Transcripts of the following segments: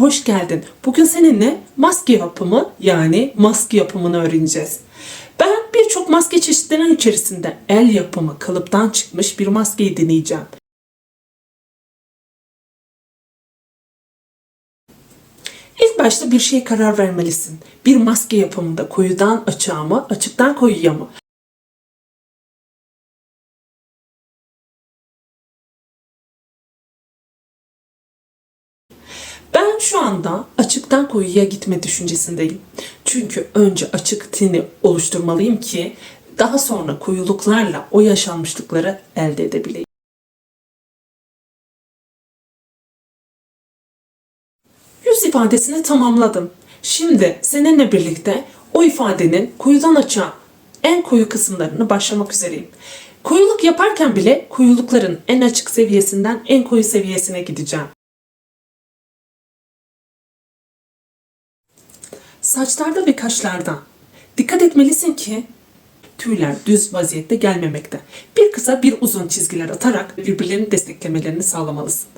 Hoş geldin. Bugün seninle maske yapımı yani maske yapımını öğreneceğiz. Ben birçok maske çeşitlerinin içerisinde el yapımı kalıptan çıkmış bir maskeyi deneyeceğim. İlk başta bir şeye karar vermelisin. Bir maske yapımında koyudan açığa mı, açıktan koyuya mı? Ben şu anda açıktan koyuya gitme düşüncesindeyim. Çünkü önce açık tini oluşturmalıyım ki daha sonra koyuluklarla o yaşanmışlıkları elde edebileyim. Yüz ifadesini tamamladım. Şimdi seninle birlikte o ifadenin koyudan açığa en koyu kısımlarını başlamak üzereyim. Koyuluk yaparken bile koyulukların en açık seviyesinden en koyu seviyesine gideceğim. Saçlarda ve kaşlarda dikkat etmelisin ki tüyler düz vaziyette gelmemekte. Bir kısa bir uzun çizgiler atarak birbirlerini desteklemelerini sağlamalısın.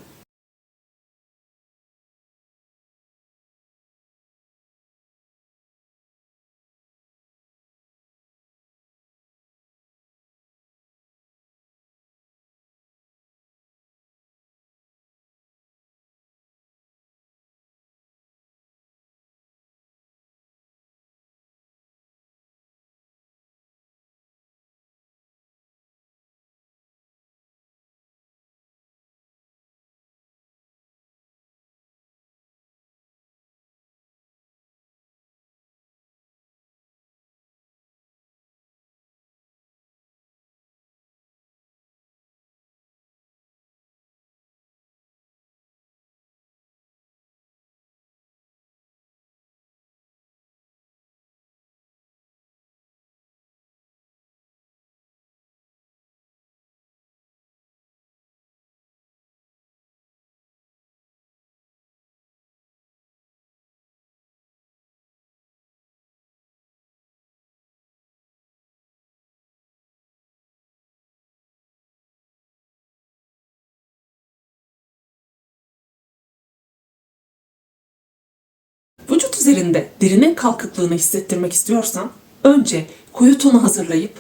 Üzerinde derinin kalkıklığını hissettirmek istiyorsan önce koyu tonu hazırlayıp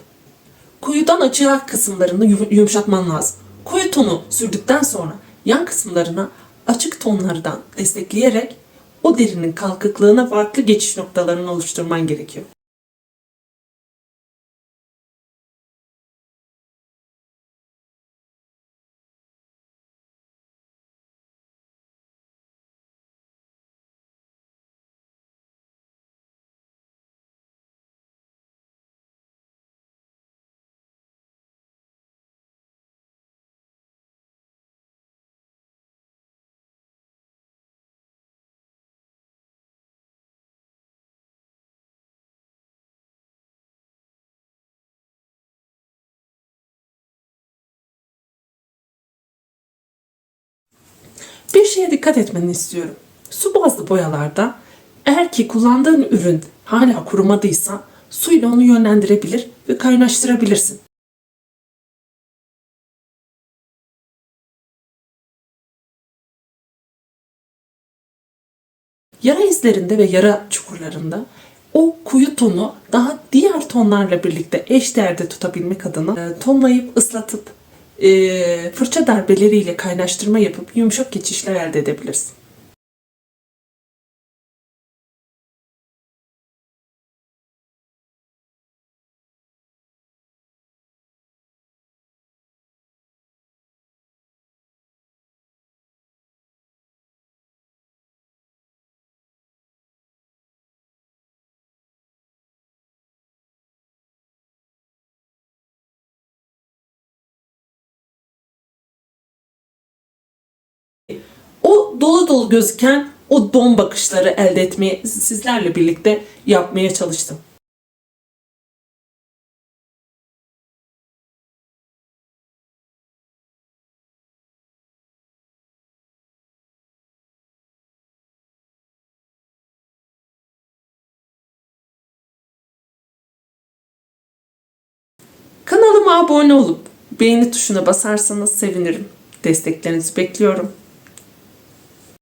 koyudan açığa kısımlarını yu- yumuşatman lazım. Koyu tonu sürdükten sonra yan kısımlarına açık tonlardan destekleyerek o derinin kalkıklığına farklı geçiş noktalarını oluşturman gerekiyor. Bir şeye dikkat etmeni istiyorum. Su bazlı boyalarda eğer ki kullandığın ürün hala kurumadıysa suyla onu yönlendirebilir ve kaynaştırabilirsin. Yara izlerinde ve yara çukurlarında o koyu tonu daha diğer tonlarla birlikte eşdeğerde tutabilmek adına e, tonlayıp ıslatıp fırça darbeleriyle kaynaştırma yapıp yumuşak geçişler elde edebilirsin. Dolu gözüken o don bakışları elde etmeye sizlerle birlikte yapmaya çalıştım. Kanalıma abone olup beğeni tuşuna basarsanız sevinirim. Desteklerinizi bekliyorum.